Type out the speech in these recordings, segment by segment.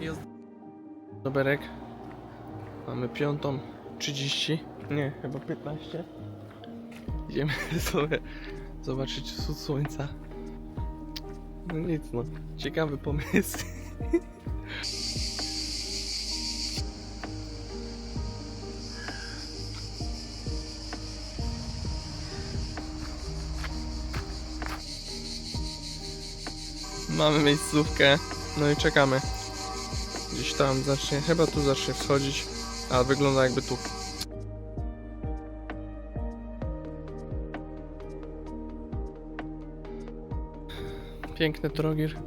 Jest doberek. Mamy piątą 30. Nie, chyba 15. Idziemy sobie zobaczyć wschód słońca. No nic no. Ciekawy pomysł. Mamy miejscówkę. No i czekamy. Gdzieś tam zacznie, chyba tu zacznie wschodzić. A wygląda jakby tu. Piękny drogir.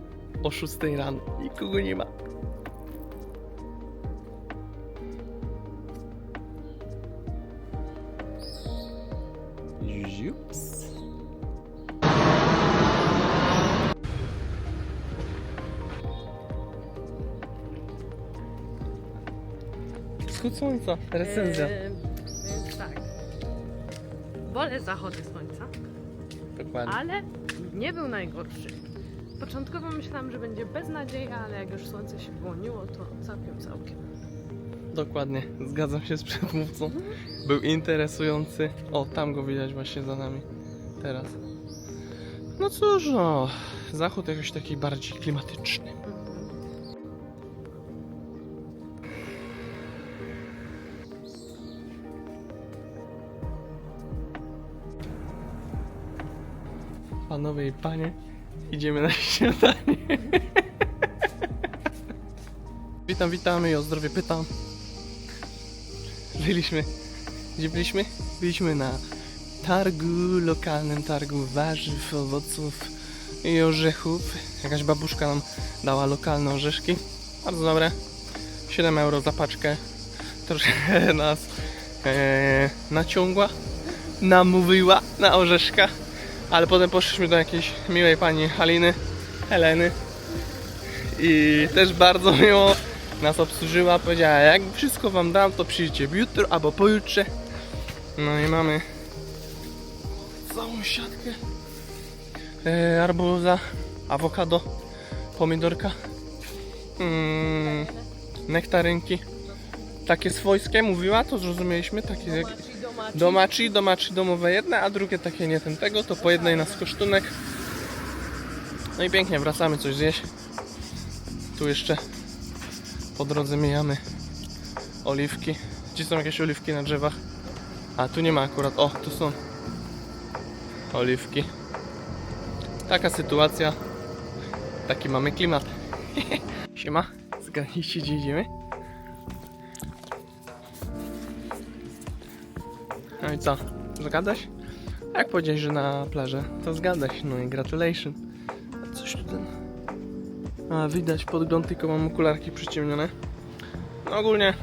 O 6 rano. Nikogo nie ma. Ziups. Wschód słońca, recenzja. Eee, więc tak. Wolę zachody słońca, Dokładnie. ale nie był najgorszy. Początkowo myślałam, że będzie beznadzieja, ale jak już słońce się wyłoniło, to całkiem, całkiem. Dokładnie, zgadzam się z przedmówcą. Był interesujący. O, tam go widać właśnie za nami. Teraz. No cóż, no. Zachód jakoś taki bardziej klimatyczny. Panowie i panie, idziemy na śniadanie. witam, witamy i o zdrowie pytam. Byliśmy. Gdzie byliśmy? Byliśmy na targu, lokalnym targu warzyw, owoców i orzechów. Jakaś babuszka nam dała lokalne orzeszki. Bardzo dobre. 7 euro za paczkę. Troszkę nas e, naciągła, namówiła na orzeszka. Ale potem poszliśmy do jakiejś miłej pani Haliny, Heleny. I też bardzo miło nas obsłużyła, powiedziała, jak wszystko wam dam, to przyjdźcie jutro albo pojutrze. No i mamy całą siatkę e, arbuza, awokado, pomidorka, mm, nektarynki. Takie swojskie mówiła, to zrozumieliśmy, takie jak domaci, domaci domowe jedne, a drugie takie nie ten tego, to po jednej nas kosztunek. No i pięknie, wracamy coś zjeść. Tu jeszcze po drodze mijamy oliwki. Gdzie są jakieś oliwki na drzewach? A tu nie ma akurat. O, tu są oliwki. Taka sytuacja. Taki mamy klimat. Siema. Zgadnijcie gdzie idziemy? No i co? Zgadać? Jak powiedziałeś, że na plażę, to zgadać. No i gratulation. A coś tu ten... A, widać podgląd, tylko mam okularki przyciemnione. No ogólnie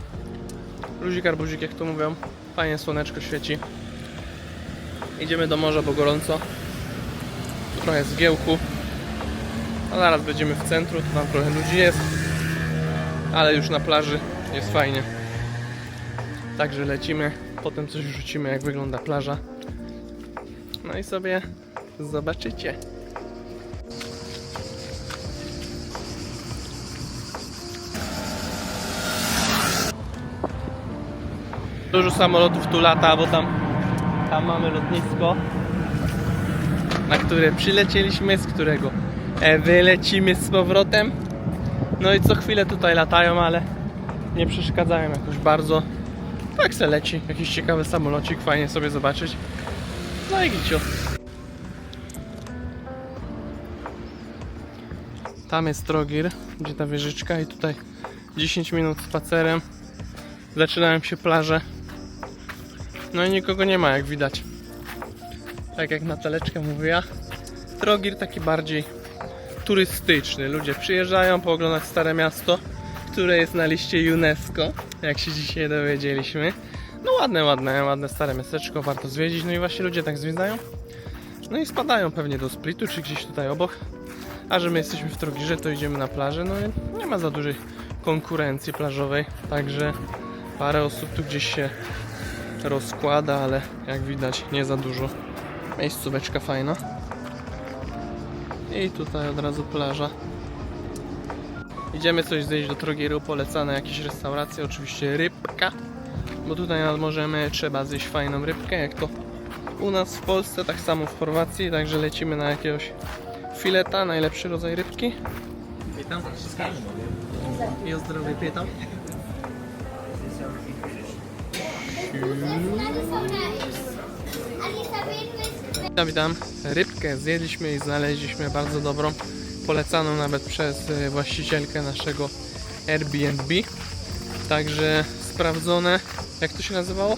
luzik arbuzik, jak to mówią. Fajnie słoneczko świeci. Idziemy do morza, bo gorąco. Trochę zgiełku. A zaraz będziemy w centrum, tam trochę ludzi jest. Ale już na plaży jest fajnie. Także lecimy. Potem coś rzucimy, jak wygląda plaża. No i sobie zobaczycie. Dużo samolotów tu lata, bo tam, tam mamy lotnisko, na które przylecieliśmy, z którego e, wylecimy z powrotem. No i co chwilę tutaj latają, ale nie przeszkadzają jakoś bardzo. Tak se leci, jakiś ciekawy samolocik, fajnie sobie zobaczyć. No i gicio. Tam jest Trogir, gdzie ta wieżyczka i tutaj 10 minut spacerem. Zaczynają się plaże. No i nikogo nie ma, jak widać. Tak jak Nataleczka mówiła. Trogir taki bardziej turystyczny. Ludzie przyjeżdżają pooglądać Stare Miasto, które jest na liście UNESCO, jak się dzisiaj dowiedzieliśmy. No ładne, ładne, ładne stare miasteczko, warto zwiedzić. No i właśnie ludzie tak zwiedzają. No i spadają pewnie do Splitu, czy gdzieś tutaj obok. A że my jesteśmy w Trogirze, to idziemy na plażę. No i nie ma za dużej konkurencji plażowej, także parę osób tu gdzieś się rozkłada, ale jak widać nie za dużo. Miejscóweczka fajna. I tutaj od razu plaża. Idziemy coś zjeść do Trogieru, polecane jakieś restauracje, oczywiście rybka. Bo tutaj nad morzem trzeba zjeść fajną rybkę, jak to u nas w Polsce, tak samo w Chorwacji, także lecimy na jakiegoś fileta, najlepszy rodzaj rybki. Witam wszystkich. I o zdrowie pytam. Witam, witam. Rybkę zjedliśmy i znaleźliśmy bardzo dobrą, polecaną nawet przez e, właścicielkę naszego Airbnb. Także sprawdzone. Jak to się nazywało?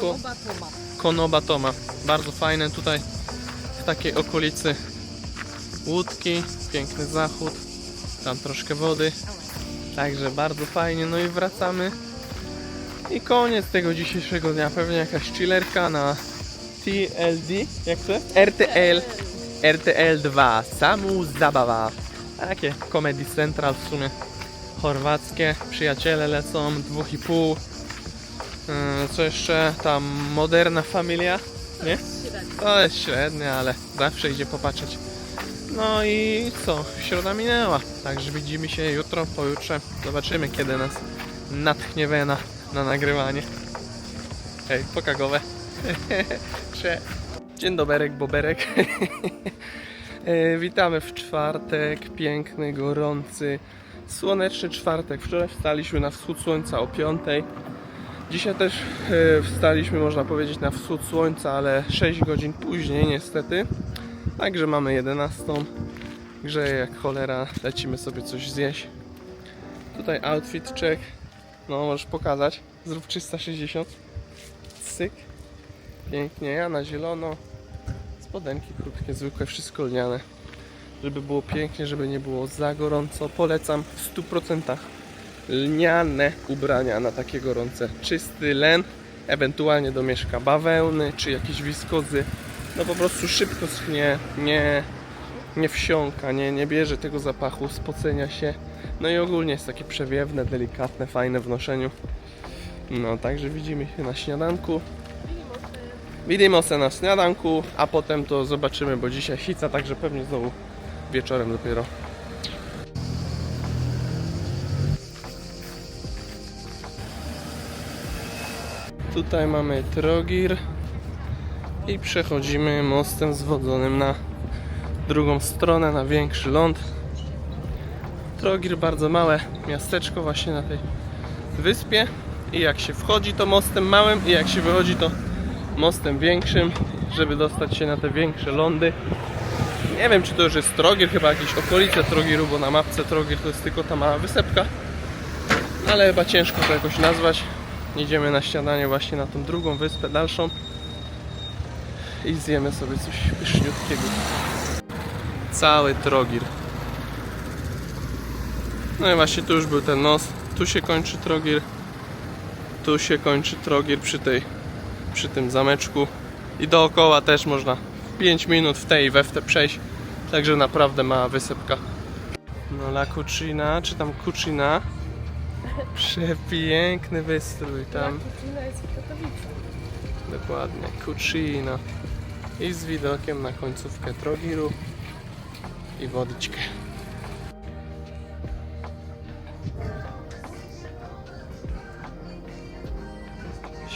Ko- Oba to ma. Konoba Toma. Bardzo fajne tutaj w takiej okolicy łódki, piękny zachód, tam troszkę wody. Także bardzo fajnie. No i wracamy. I koniec tego dzisiejszego dnia. Pewnie jakaś chillerka na TLD, jak to? RTL. RTL 2. Samu Zabawa. Takie Comedy Central w sumie chorwackie. Przyjaciele lecą, dwóch i pół. Yy, Co jeszcze? Tam moderna familia, nie? To jest średnie, ale zawsze idzie popatrzeć. No i co? Środa minęła, także widzimy się jutro, pojutrze. Zobaczymy, kiedy nas natchnie wena na nagrywanie. Hej, pokagowe. Cze- Dzień doberek, boberek. E, Witamy w czwartek, piękny, gorący, słoneczny czwartek. Wczoraj wstaliśmy na wschód słońca o 5. Dzisiaj też e, wstaliśmy, można powiedzieć, na wschód słońca, ale 6 godzin później niestety. Także mamy 11. Grzeje jak cholera, lecimy sobie coś zjeść. Tutaj outfit check. No, możesz pokazać. Zrób 360. Syk. Pięknie, ja na zielono. Spodenki krótkie, zwykłe, wszystko lniane. Żeby było pięknie, żeby nie było za gorąco. Polecam w 100% lniane ubrania na takie gorące. Czysty len, ewentualnie do mieszka bawełny czy jakieś wiskozy. No po prostu szybko schnie, nie, nie wsiąka, nie, nie bierze tego zapachu, spocenia się. No i ogólnie jest takie przewiewne, delikatne, fajne w noszeniu. No także widzimy się na śniadanku. Widzimy się na śniadanku, a potem to zobaczymy, bo dzisiaj hica, także pewnie znowu wieczorem dopiero. Tutaj mamy Trogir i przechodzimy mostem zwodzonym na drugą stronę, na większy ląd. Trogir bardzo małe miasteczko właśnie na tej wyspie i jak się wchodzi to mostem małym i jak się wychodzi to mostem większym, żeby dostać się na te większe lądy. Nie wiem czy to już jest Trogir, chyba jakieś okolice Trogiru, bo na mapce Trogir to jest tylko ta mała wysepka. Ale chyba ciężko to jakoś nazwać. Idziemy na śniadanie właśnie na tą drugą wyspę dalszą i zjemy sobie coś pyszniutkiego. Cały Trogir. No i właśnie tu już był ten nos. Tu się kończy Trogir. Tu się kończy Trogir przy tej przy tym zameczku i dookoła też można 5 minut w tej i we w te przejść. Także naprawdę mała wysepka. No La Cucina, czy tam Cucina. Przepiękny wystrój tam. Kucina jest w Katowicach. Dokładnie, Cucina. I z widokiem na końcówkę Trogiru i wodyczkę.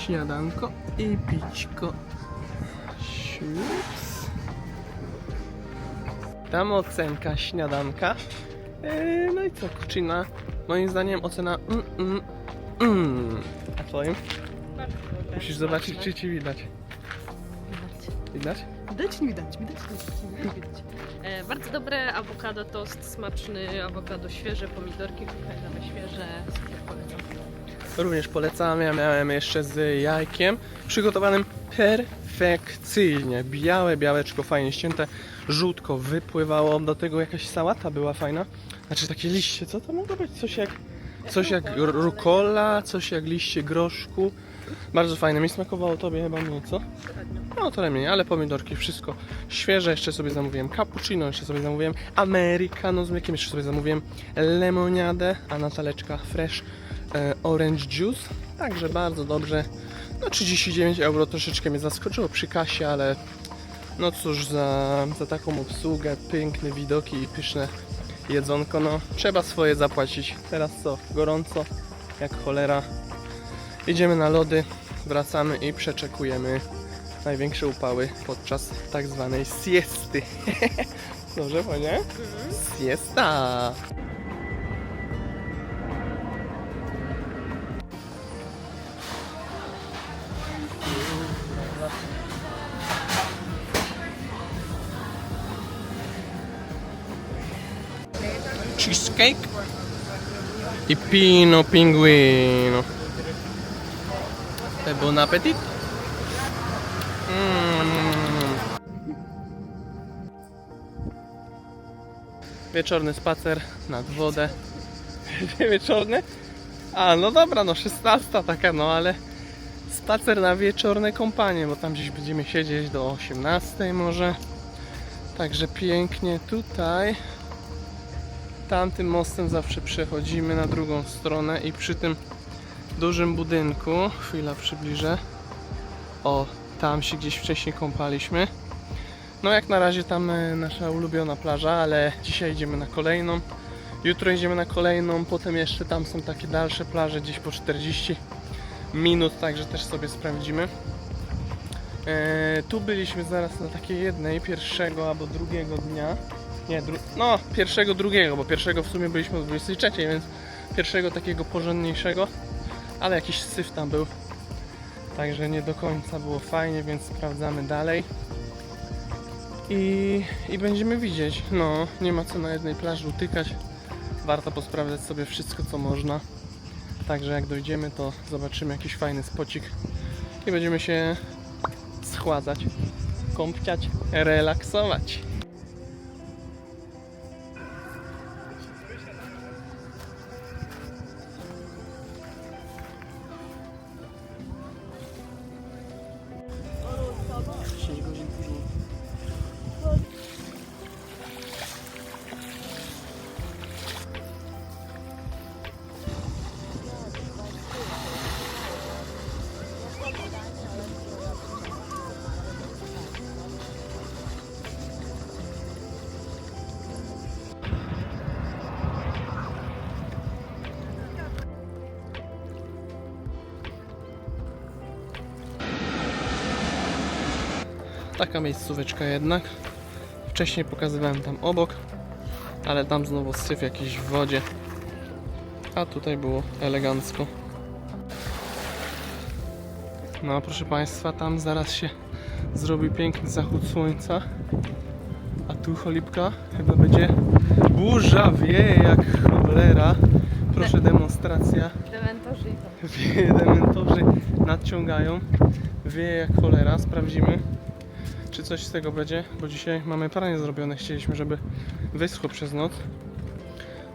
Śniadanko i pićko. Śmips. Tam ocenka śniadanka. Eee, no i co, Cucina? Moim zdaniem ocena mm, mm, mm. A twoim? Musisz zobaczyć, czy ci widać. Widać? Widać, nie widać, widać, nie widać. E, bardzo dobre awokado tost, smaczny awokado świeże, pomidorki kokajlowe świeże. Również polecam. Ja miałem jeszcze z jajkiem przygotowanym perfekcyjnie. Białe białeczko fajnie ścięte, żółtko wypływało. Do tego jakaś sałata była fajna. Znaczy takie liście, co to mogło być? Coś jak, coś jak ru- rukola, coś jak liście groszku. Bardzo fajne. Mi smakowało tobie chyba mniej, co? No trochę mniej, ale pomidorki, wszystko świeże. Jeszcze sobie zamówiłem cappuccino, jeszcze sobie zamówiłem americano z mlekiem, jeszcze sobie zamówiłem lemoniadę, a na taleczkach fresh orange juice. Także bardzo dobrze. No 39 euro troszeczkę mnie zaskoczyło przy kasie, ale no cóż, za, za taką obsługę, piękne widoki i pyszne jedzonko, no trzeba swoje zapłacić. Teraz co? Gorąco, jak cholera. Idziemy na lody, wracamy i przeczekujemy największe upały podczas tak zwanej siesty. Dobrze, panie? Siesta! Cheesecake i pino pinguino. E buon appetit. Mm. Wieczorny spacer nad wodę. Wieczorny? A, no dobra, no 16 taka, no ale spacer na wieczorne kąpanie, bo tam gdzieś będziemy siedzieć do 18 może. Także pięknie tutaj tamtym mostem zawsze przechodzimy na drugą stronę i przy tym dużym budynku, chwila przybliżę, o, tam się gdzieś wcześniej kąpaliśmy. No jak na razie tam e, nasza ulubiona plaża, ale dzisiaj idziemy na kolejną. Jutro idziemy na kolejną, potem jeszcze tam są takie dalsze plaże, gdzieś po 40 minut, także też sobie sprawdzimy. E, tu byliśmy zaraz na takiej jednej, pierwszego albo drugiego dnia. Nie, no pierwszego, drugiego, bo pierwszego w sumie byliśmy o 23, więc pierwszego takiego porządniejszego, ale jakiś syf tam był. Także nie do końca było fajnie, więc sprawdzamy dalej. I, I będziemy widzieć. No, nie ma co na jednej plaży utykać. Warto posprawdzać sobie wszystko, co można. Także jak dojdziemy, to zobaczymy jakiś fajny spocik i będziemy się schładzać, kąpciać, relaksować. Taka miejscóweczka jednak. Wcześniej pokazywałem tam obok, ale tam znowu syf jakiś w wodzie. A tutaj było elegancko. No proszę Państwa, tam zaraz się zrobi piękny zachód słońca. A tu cholipka chyba będzie burza, wieje jak cholera. Proszę demonstracja. Dementorzy dementorzy nadciągają. Wieje jak cholera. Sprawdzimy, czy coś z tego będzie, bo dzisiaj mamy pranie zrobione. Chcieliśmy, żeby wyschło przez noc.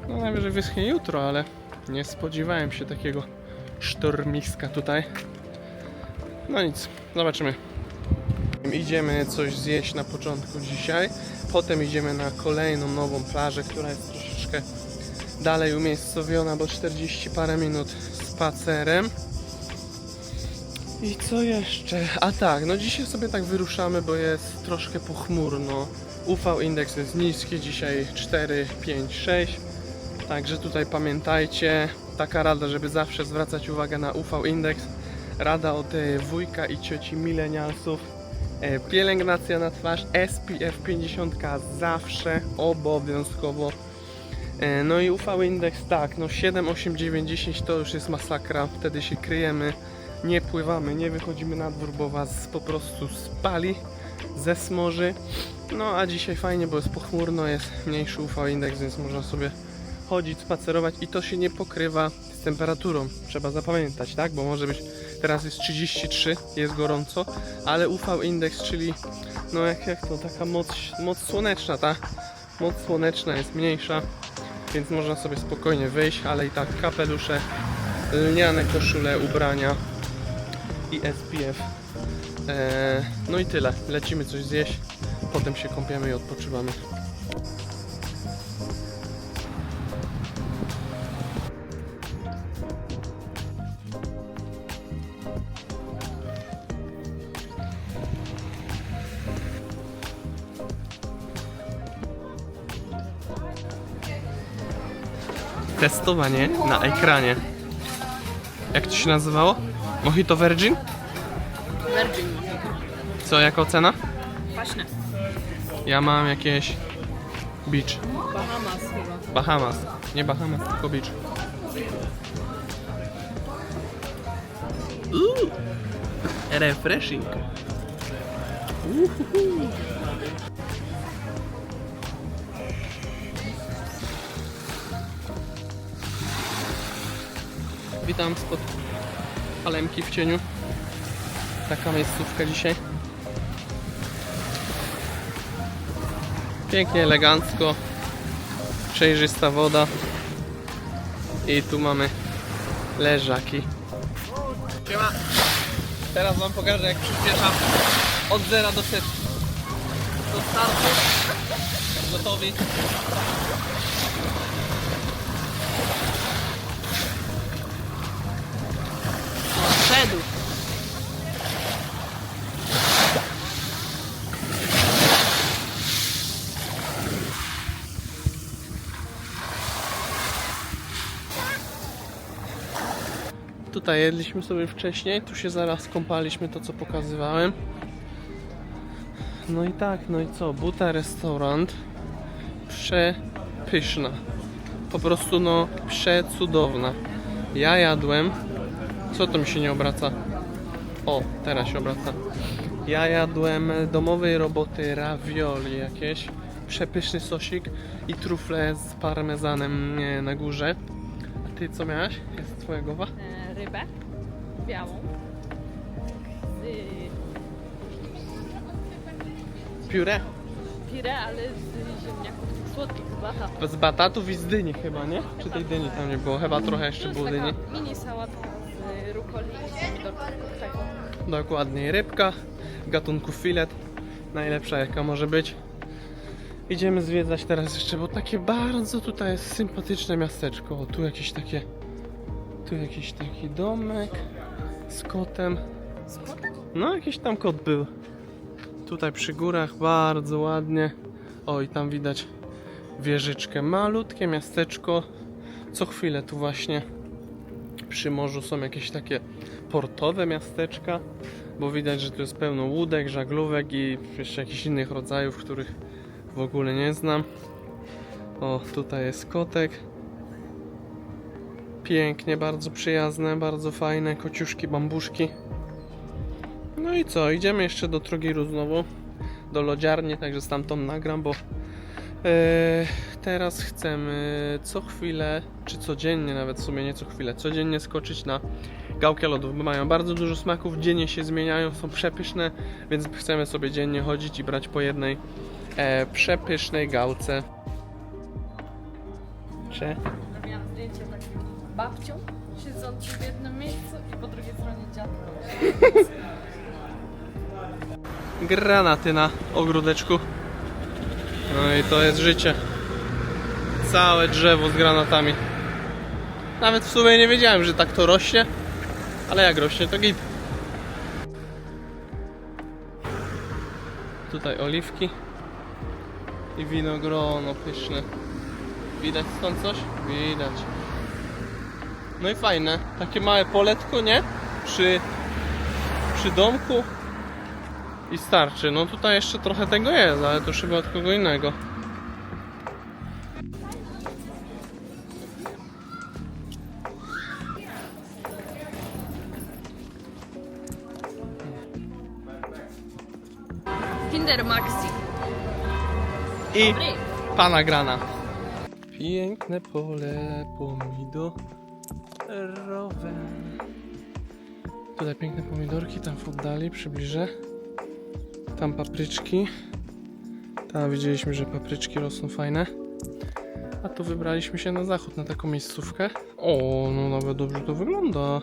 No najwyżej wyschnie jutro, ale nie spodziewałem się takiego sztormiska tutaj. No nic, zobaczymy. Idziemy coś zjeść na początku dzisiaj. Potem idziemy na kolejną nową plażę, która jest troszeczkę dalej umiejscowiona, bo 40 parę minut spacerem. I co jeszcze? A tak, no dzisiaj sobie tak wyruszamy, bo jest troszkę pochmurno. UV indeks jest niski, dzisiaj 4, 5, 6. Także tutaj pamiętajcie, taka rada, żeby zawsze zwracać uwagę na UV indeks. Rada od e, wujka i cioci milenialsów. E, Pielęgnacja na twarz SPF 50 zawsze obowiązkowo. E, No i UV indeks tak, no 7, 8, 9, 10 to już jest masakra. Wtedy się kryjemy, nie pływamy, nie wychodzimy na dwór, bo was po prostu spali ze smoży. No a dzisiaj fajnie, bo jest pochmurno, jest mniejszy UV indeks, więc można sobie chodzić, spacerować i to się nie pokrywa z temperaturą. Trzeba zapamiętać, tak? Bo może być teraz jest 33, jest gorąco, ale UV indeks, czyli no jak, jak to taka moc, moc słoneczna, ta moc słoneczna jest mniejsza, więc można sobie spokojnie wyjść, ale i tak kapelusze, lniane koszule, ubrania i SPF. Eee, no i tyle. Lecimy coś zjeść, potem się kąpiemy i odpoczywamy. Testowanie na ekranie. Jak to się nazywało? Mojito Virgin? Virgin Mojito. Co, jaka ocena? Kwaśne. Ja mam jakieś beach. Bahamas chyba. Bahamas. Nie Bahamas, tylko beach. Uuu, refreshing. Uhuhu. Witam spod palemki w cieniu. Taka miejscówka dzisiaj. Pięknie, elegancko przejrzysta woda i tu mamy leżaki. Siema. Teraz wam pokażę jak przyspieszam od zera do setki. Do startu. Gotowi. Szedł. Tutaj jedliśmy sobie wcześniej, tu się zaraz kąpaliśmy, to co pokazywałem. No i tak, no i co? Buta restaurant przepyszna. Po prostu no przecudowna. Ja jadłem. Co to mi się nie obraca? O, teraz się obraca. Ja jadłem domowej roboty ravioli jakieś. Przepyszny sosik i trufle z parmezanem na górze. A ty co miałaś? Jest twoja głowa? E, rybę białą. Z Pióre? pire, ale z ziemniaków tych słodkich, z bata. Z batatów i z dyni chyba, nie? Czy tej dyni tam nie było? Chyba trochę jeszcze było dyni. mini sałatka z z. Dokładnie, rybka gatunku filet. Najlepsza jaka może być. Idziemy zwiedzać teraz jeszcze, bo takie bardzo tutaj jest sympatyczne miasteczko. O, tu jakieś takie... Tu jakiś taki domek z kotem. No, jakiś tam kot był. Tutaj przy górach bardzo ładnie. O, i tam widać wieżyczkę. Malutkie miasteczko. Co chwilę tu właśnie przy morzu są jakieś takie portowe miasteczka, bo widać, że tu jest pełno łódek, żaglówek i jeszcze jakichś innych rodzajów, których w ogóle nie znam. O, tutaj jest kotek. Pięknie, bardzo przyjazne, bardzo fajne, kociuszki, bambuszki. No i co, idziemy jeszcze do Trogiru znowu, do lodziarni, także stamtąd nagram, bo e, teraz chcemy co chwilę, czy codziennie nawet w sumie, nie co chwilę, codziennie skoczyć na gałkę lodów, bo mają bardzo dużo smaków, dziennie się zmieniają, są przepyszne, więc chcemy sobie dziennie chodzić i brać po jednej e, przepysznej gałce. Cze? Robiłam zdjęcie takim babcią siedzącą w jednym miejscu i po drugiej stronie dziadką. granaty na ogródeczku. No i to jest życie. Całe drzewo z granatami. Nawet w sumie nie wiedziałem, że tak to rośnie, ale jak rośnie, to git. Tutaj oliwki i winogrono pyszne. Widać stąd coś? Widać. No i fajne. Takie małe poletko, nie? Przy, przy domku. I starczy. No tutaj jeszcze trochę tego jest, ale to chyba od kogo innego. Pana grana. Piękne pole pomidorowe. Tutaj piękne pomidorki, tam w oddali przybliżę. Tam papryczki. Tam widzieliśmy, że papryczki rosną fajne. A tu wybraliśmy się na zachód, na taką miejscówkę. O, no nawet dobrze to wygląda.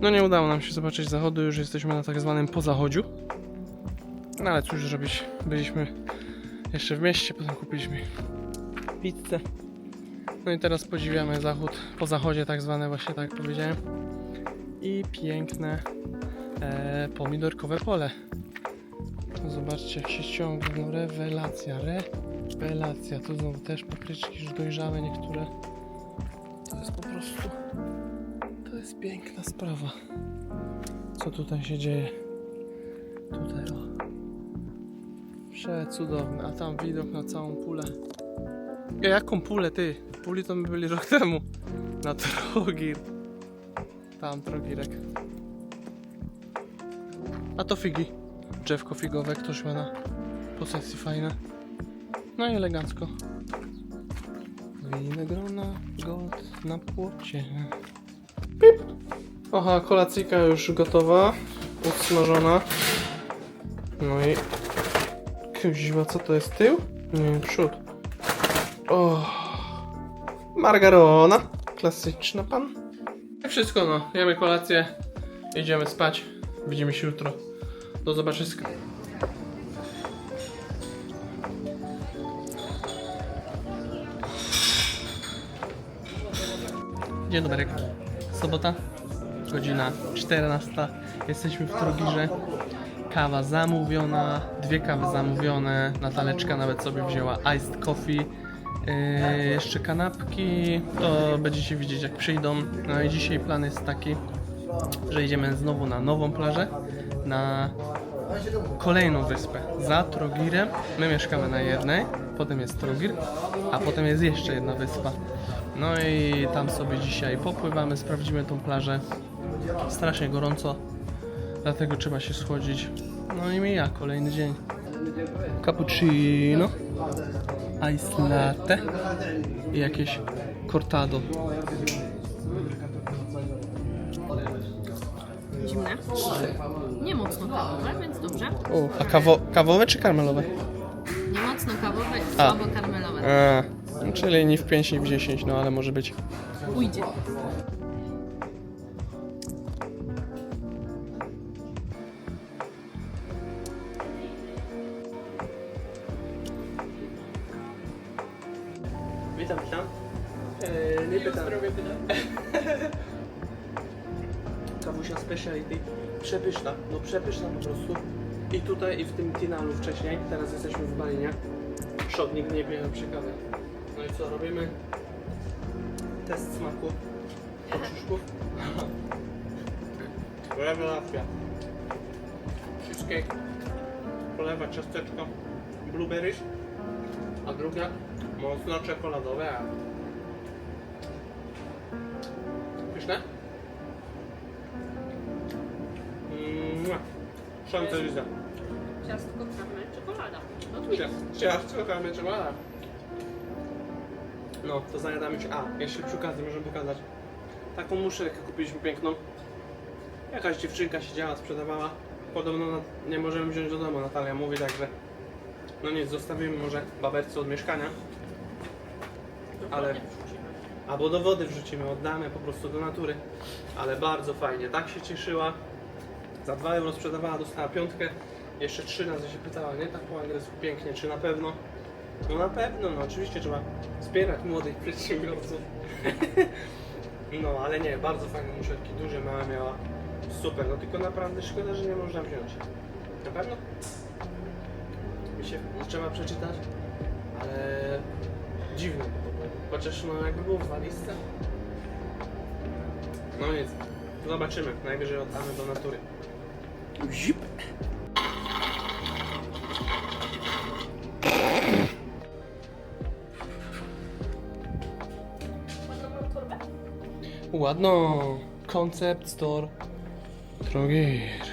No nie udało nam się zobaczyć zachodu, już jesteśmy na tak zwanym pozachodziu. No ale cóż zrobić, byliśmy jeszcze w mieście, potem kupiliśmy pizzę. No i teraz podziwiamy zachód, po zachodzie tak zwane właśnie tak jak powiedziałem. I piękne e, pomidorkowe pole. Zobaczcie jak się ciągnie, no rewelacja, rewelacja. Tu znowu też papryczki już dojrzałe niektóre. jest po prostu. To jest piękna sprawa. Co tutaj się dzieje? Tutaj o. Przecudowne, a tam widok na całą pulę. Ja, jaką pulę ty? Puli to my byli rok temu. Na Trogir. Tam Trogirek. A to figi. Drzewko figowe, ktoś ma na posesji fajne. No i elegancko. Winogrona, gold na płocie. Pip. Aha, kolacyjka już gotowa. Usmażona. No i... Kuźwa, co to jest? Tył? Nie, przód. O, Margarona. Klasyczna pan. I wszystko no. Jemy kolację. Idziemy spać. Widzimy się jutro. Do zobaczyska. Dzień dobry. Sobota. Godzina 14. Jesteśmy w Trogirze. Kawa zamówiona, dwie kawy zamówione. Nataleczka nawet sobie wzięła iced coffee. Yy, jeszcze kanapki, to będziecie widzieć jak przyjdą. No i dzisiaj plan jest taki, że idziemy znowu na nową plażę, na kolejną wyspę za Trogirem. My mieszkamy na jednej, potem jest Trogir, a potem jest jeszcze jedna wyspa. No i tam sobie dzisiaj popływamy, sprawdzimy tą plażę. Strasznie gorąco, dlatego trzeba się schłodzić. No i mija kolejny dzień. Cappuccino, ice latte i jakieś cortado. Zimne. Nie mocno kawowe, więc dobrze. O, a kawo, kawowe czy karmelowe? Nie mocno kawowe, A. słabo karmelowe. A, no czyli nie w 5, nie w 10, no ale może być. Pójdzie. Przepyszna, po prostu. I tutaj, i w tym Tinalu wcześniej, teraz jesteśmy w Balinie. Szok, nigdy nie piłem przy kawie. No i co, robimy? Test smaku. Poczuszków. Rewelacja. Cheesecake. Polewa ciasteczko. Blueberries. A druga mocno czekoladowe. Pyszne? Szance liza. Ciastko, karmel, czekolada. No tu jest. Ciastko, karmy, czekolada. No, to zajadamy się. A, jeszcze przy okazji możemy pokazać. Taką muszelkę kupiliśmy piękną. Jakaś dziewczynka siedziała, sprzedawała. Podobno na, nie możemy wziąć do domu, Natalia mówi także. No nic, zostawimy może baberce od mieszkania. Ale- Albo do wody wrzucimy, oddamy po prostu do natury. Ale bardzo fajnie, tak się cieszyła. Za 2 euro sprzedawała, dostała piątkę. Jeszcze trzy razy się pytała, nie? Tak po angielsku pięknie, czy na pewno? No na pewno, no oczywiście trzeba wspierać młodych przedsiębiorców. no ale nie, bardzo fajne muszelki, duże, małe miała. Super, no tylko naprawdę szkoda, że nie można wziąć. Na pewno? Mi się trzeba przeczytać, ale dziwne. Chociaż no jakby było w walizce. No nic, zobaczymy. Najwyżej oddamy do natury. Zip. Ładno. Concept Store Trogir.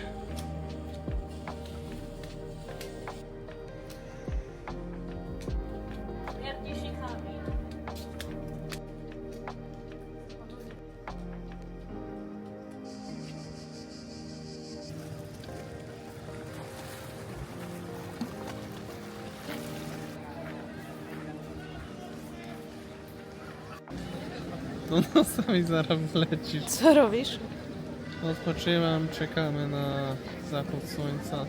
To nosami zaraz wlecisz. Co robisz? Odpoczywam, czekamy na zachód słońca.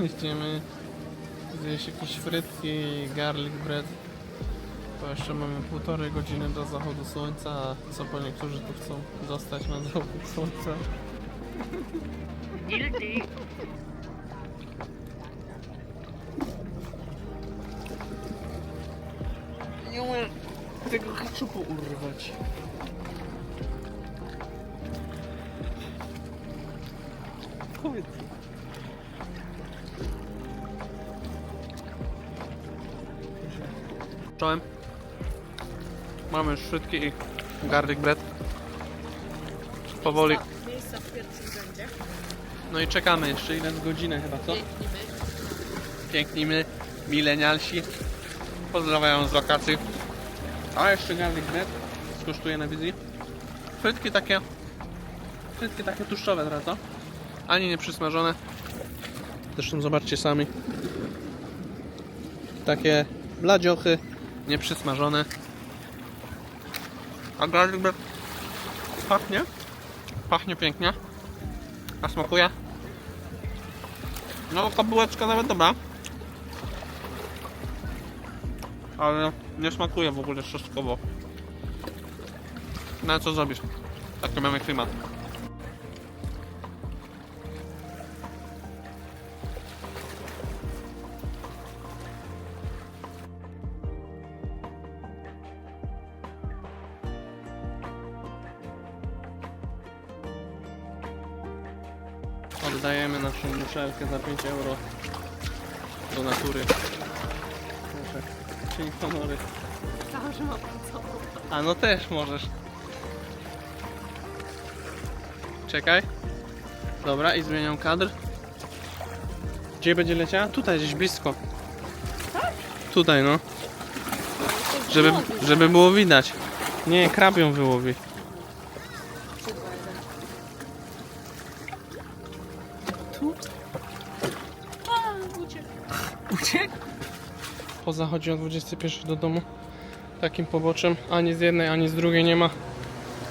Idziemy zjeść jakieś frytki, garlic bread. To jeszcze mamy półtorej godziny do zachodu słońca, a co po niektórzy tu chcą zostać na zachód słońca. Tego keczupu urwać. Powiedz. Czołem. Mamy już frytki i garlic bread. Powoli. Miejsca w pierwszym rzędzie. No i czekamy jeszcze ile z godzinę chyba, co? Pięknimy. Pięknimy, milenialsi. Pozdrawiam z wakacji. A jeszcze garlic bread skosztuję na wizji. Frytki takie, frytki takie tłuszczowe teraz, co? Ani nie przysmażone. Zresztą zobaczcie sami. Takie bladziochy, nie przysmażone. A garlic bread pachnie, pachnie pięknie. A smakuje? No, ta bułeczka nawet dobra. Ale nie smakuje w ogóle trzustkowo. No co zrobisz? Taki mamy klimat. Oddajemy naszą muszelkę za 5 euro do natury. Czyń honory. Cała, że ma pan co. A no też możesz. Czekaj. Dobra, i zmieniam kadr. Gdzie będzie leciała? Tutaj, gdzieś blisko. Tutaj, no. Żeby, żeby było widać. Nie, krab ją wyłowi. Po zachodzie o 21 do domu. Takim poboczem. Ani z jednej, ani z drugiej nie ma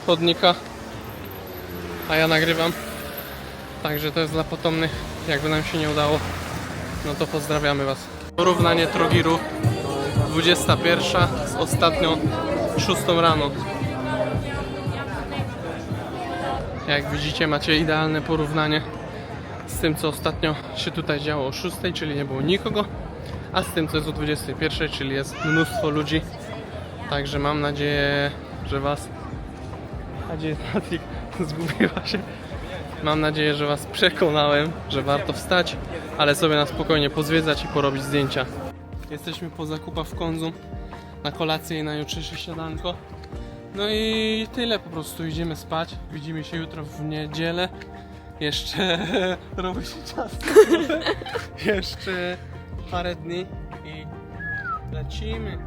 chodnika. A ja nagrywam. Także to jest dla potomnych. Jakby nam się nie udało, no to pozdrawiamy Was. Porównanie Trogiru. 21 z ostatnią 6 rano. Jak widzicie macie idealne porównanie z tym co ostatnio się tutaj działo o 6, czyli nie było nikogo, a z tym co jest o 21, czyli jest mnóstwo ludzi. Także mam nadzieję, że Was. Jest Patryk? Zgubiła się. Mam nadzieję, że Was przekonałem, że warto wstać, ale sobie na spokojnie pozwiedzać i porobić zdjęcia. Jesteśmy po zakupach w Konzum na kolację i na jutrzejsze śniadanko. No i tyle po prostu idziemy spać. Widzimy się jutro w niedzielę. Jeszcze robi się czas. Jeszcze parę dni i lecimy.